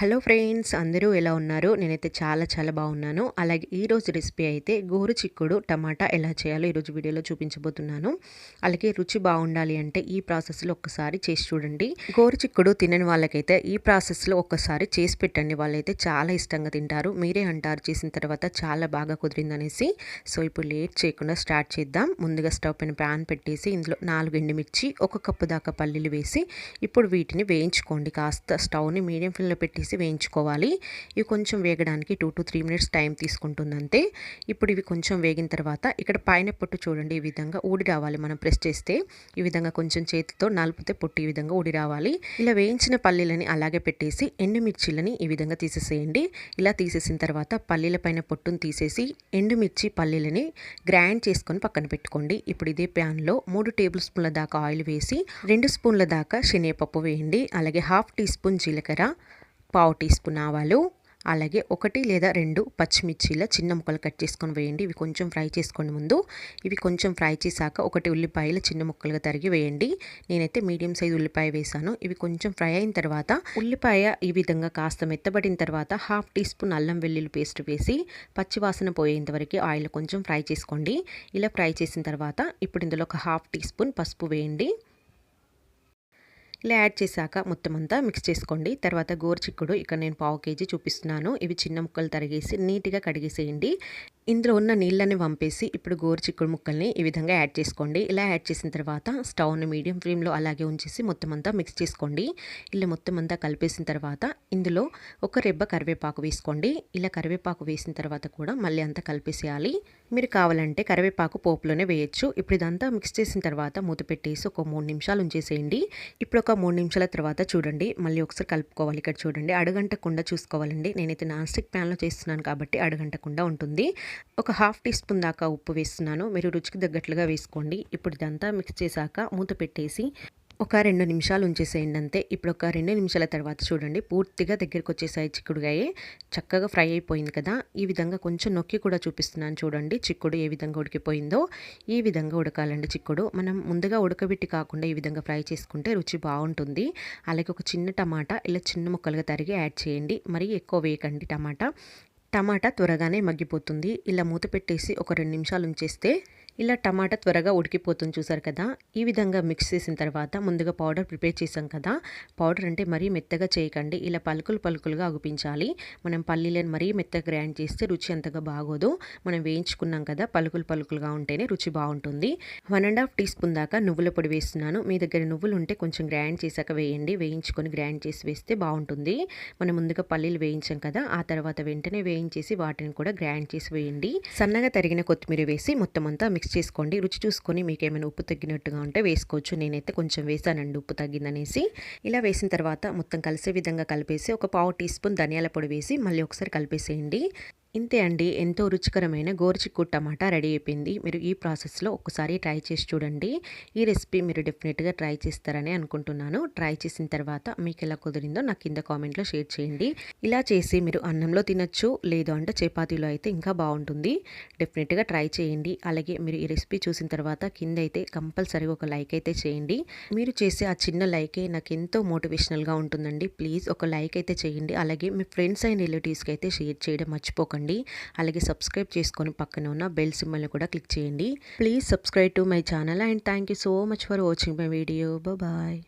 Hello friends అందరూ ఎలా ఉన్నారు? నేనైతే చాలా చాలా బాగున్నాను. అలాగే ఈరోజు రెసిపీ అయితే గోరు చిక్కుడు టమాటా ఎలా చేయాలో ఈరోజు వీడియోలో చూపించబోతున్నాను. అలాగే రుచి బాగుండాలి అంటే ఈ ప్రాసెస్లో ఒక్కసారి చేసి చూడండి. గోరు చిక్కుడు తినని వాళ్ళకైతే ఈ ప్రాసెస్లో ఒక్కసారి చేసి పెట్టండి. వాళ్ళైతే చాలా ఇష్టంగా తింటారు. మీరే అంటారు చేసిన తర్వాత చాలా బాగా కుదిరిందనేసి. సో ఇప్పుడు లేట్ చేయకుండా స్టార్ట్ చేద్దాం. ముందుగా స్టవ్ పైన ప్యాన్ పెట్టేసి ఇందులో నాలుగు ఎండుమిర్చి ఒక కప్పు దాకా పల్లీలు వేసి ఇప్పుడు వీటిని వేయించుకోండి. కాస్త స్టవ్ని మీడియం ఫ్లేమ్లో పెట్టి వేసి వేయించుకోవాలి. ఇవి కొంచెం వేగడానికి two to three minutes time తీసుకుంటుంది అంతే ఇప్పుడు ఇవి కొంచెం వేగిన తర్వాత ఇక్కడ పైన పొట్టు చూడండి ఈ విధంగా ఊడి రావాలి మనం ప్రెస్ చేస్తే. ఈ విధంగా కొంచెం చేతితో నలిపితే పొట్టు ఈ విధంగా ఊడి రావాలి. ఇలా వేయించిన పల్లీలని అలాగే పెట్టేసి ఎండుమిర్చిలని ఈ విధంగా తీసేసేయండి. ఇలా తీసేసిన తర్వాత పల్లీల పైన పొట్టును తీసేసి ఎండుమిర్చి పల్లీలని గ్రైండ్ చేసుకొని పక్కన పెట్టుకోండి. ఇప్పుడు ఇదే ప్యాన్లో మూడు టేబుల్ స్పూన్ల దాకా ఆయిల్ వేసి రెండు స్పూన్ల దాకా శనగపప్పు వేయండి. అలాగే హాఫ్ టీ స్పూన్ జీలకర్ర పావు టీ స్పూన్ ఆవాలు అలాగే ఒకటి లేదా రెండు పచ్చిమిర్చిల చిన్న ముక్కలు కట్ చేసుకొని వేయండి. ఇవి కొంచెం ఫ్రై చేసుకోండి ముందు. ఇవి కొంచెం ఫ్రై చేశాక ఒకటి ఉల్లిపాయలు చిన్న ముక్కలుగా తరిగి వేయండి. నేనైతే మీడియం సైజ్ ఉల్లిపాయ వేసాను ఇవి కొంచెం ఫ్రై అయిన తర్వాత ఉల్లిపాయ ఈ విధంగా కాస్త మెత్తబడిన తర్వాత హాఫ్ టీ స్పూన్ అల్లం వెల్లుల్లి పేస్ట్ వేసి పచ్చివాసన పోయేంత వరకు ఆయిల్ కొంచెం ఫ్రై చేసుకోండి. ఇలా ఫ్రై చేసిన తర్వాత ఇప్పుడు ఇందులో ఒక హాఫ్ టీ స్పూన్ పసుపు వేయండి. ఇలా యాడ్ చేశాక మొత్తం అంతా మిక్స్ చేసుకోండి. తర్వాత గోరుచిక్కుడు ఇక్కడ నేను పావు కేజీ చూపిస్తున్నాను. ఇవి చిన్న ముక్కలు తరిగేసి నీట్గా కడిగేసేయండి. ఇందులో ఉన్న నీళ్ళని పంపేసి ఇప్పుడు గోరు చిక్కుడు ముక్కల్ని ఈ విధంగా యాడ్ చేసుకోండి. ఇలా యాడ్ చేసిన తర్వాత స్టవ్ని మీడియం ఫ్లేమ్లో అలాగే ఉంచేసి మొత్తం అంతా మిక్స్ చేసుకోండి. ఇలా మొత్తం అంతా కలిపేసిన తర్వాత ఇందులో ఒక రెబ్బ కరివేపాకు వేసుకోండి. ఇలా కరివేపాకు వేసిన తర్వాత కూడా మళ్ళీ అంతా కలిపేసేయాలి. మీరు కావాలంటే కరివేపాకు పోపులోనే వేయచ్చు. ఇప్పుడు ఇదంతా మిక్స్ చేసిన తర్వాత మూత పెట్టేసి ఒక మూడు నిమిషాలు ఉంచేసేయండి. ఇప్పుడు ఒక మూడు నిమిషాల తర్వాత చూడండి. మళ్ళీ ఒకసారి కలుపుకోవాలి. ఇక్కడ చూడండి. అడగంటకుండా చూసుకోవాలండి. నేనైతే నాన్ స్టిక్ ప్యాన్లో చేస్తున్నాను కాబట్టి అడగంటకుండా ఉంటుంది. ఒక హాఫ్ టీ స్పూన్ దాకా ఉప్పు వేస్తున్నాను. మీరు రుచికి తగ్గట్లుగా వేసుకోండి. ఇప్పుడు ఇదంతా మిక్స్ చేశాక మూత పెట్టేసి ఒక రెండు నిమిషాలు ఉంచేసేయండి అంతే. ఇప్పుడు ఒక రెండు నిమిషాల తర్వాత చూడండి. పూర్తిగా దగ్గరికి వచ్చేసాయి చిక్కుడుగాయ. చక్కగా ఫ్రై అయిపోయింది కదా. ఈ విధంగా కొంచెం నొక్కి కూడా చూపిస్తున్నాను చూడండి. చిక్కుడు ఏ విధంగా ఉడికిపోయిందో. ఈ విధంగా ఉడకాలండి చిక్కుడు. మనం ముందుగా ఉడకబెట్టి కాకుండా ఈ విధంగా ఫ్రై చేసుకుంటే రుచి బాగుంటుంది. అలాగే ఒక చిన్న టమాటా ఇలా చిన్న ముక్కలుగా తరిగి యాడ్ చేయండి. మరీ ఎక్కువ వేయకండి టమాటా. టమాటా త్వరగానే మగ్గిపోతుంది. ఇలా మూత పెట్టేసి ఒక రెండు నిమిషాలు ఉంచేస్తే ఇలా టమాటా త్వరగా ఉడికిపోతుంది చూసారు కదా? ఈ విధంగా మిక్స్ చేసిన తర్వాత ముందుగా పౌడర్ ప్రిపేర్ చేసాం కదా? పౌడర్ అంటే మరీ మెత్తగా చేయకండి. ఇలా పలుకులు పలుకులుగా అగుపించాలి. మనం పల్లీలను మరీ మెత్తగా గ్రైండ్ చేస్తే రుచి అంతగా బాగోదు. మనం వేయించుకున్నాం కదా పలుకులు పలుకులుగా ఉంటేనే రుచి బాగుంటుంది. One and half teaspoon దాకా నువ్వుల పొడి వేస్తున్నాను. మీ దగ్గర నువ్వులు ఉంటే కొంచెం గ్రైండ్ చేశాక వేయండి. వేయించుకొని గ్రైండ్ చేసి వేస్తే బాగుంటుంది. మనం ముందుగా పల్లీలు వేయించాం కదా ఆ తర్వాత వెంటనే వేయించేసి వాటిని కూడా గ్రైండ్ చేసి వేయండి. సన్నగా తరిగిన కొత్తిమీర వేసి మొత్తం అంతా మిక్స్ మిక్స్ చేసుకోండి. రుచి చూసుకొని మీకు ఏమైనా ఉప్పు తగ్గినట్టుగా ఉంటే వేసుకోవచ్చు. నేనైతే కొంచెం వేసానండి ఉప్పు తగ్గిందనేసి. ఇలా వేసిన తర్వాత మొత్తం కలిసే విధంగా కలిపేసి ఒక పావు టీ స్పూన్ ధనియాల పొడి వేసి మళ్ళీ ఒకసారి కలిపేసేయండి. ఇంతే అండి. ఎంతో రుచికరమైన గోరుచిక్కు టమాటా రెడీ అయిపోయింది. మీరు ఈ ప్రాసెస్లో ఒకసారి ట్రై చేసి చూడండి. ఈ రెసిపీ మీరు డెఫినెట్గా ట్రై చేస్తారని అనుకుంటున్నాను. ట్రై చేసిన తర్వాత మీకు ఎలా కుదిరిందో నాకు కింద కామెంట్లో షేర్ చేయండి. ఇలా చేసి మీరు అన్నంలో తినచ్చు లేదు అంటే చపాతీలో అయితే ఇంకా బాగుంటుంది. డెఫినెట్గా ట్రై చేయండి. అలాగే మీరు ఈ రెసిపీ చూసిన తర్వాత కింద అయితే కంపల్సరీగా ఒక లైక్ అయితే చేయండి. మీరు చేసే ఆ చిన్న లైకే నాకు ఎంతో మోటివేషనల్గా ఉంటుందండి. ప్లీజ్ ఒక లైక్ అయితే చేయండి. అలాగే మీ ఫ్రెండ్స్ అండ్ రిలేటివ్స్కి అయితే షేర్ చేయడం మర్చిపోకండి. చేసుకోండి. అలాగే సబ్స్క్రైబ్ చేసుకొని పక్కన ఉన్న బెల్ సిమ్మల్ని కూడా క్లిక్ చేయండి. Please subscribe to my channel and thank you so much for watching my video bye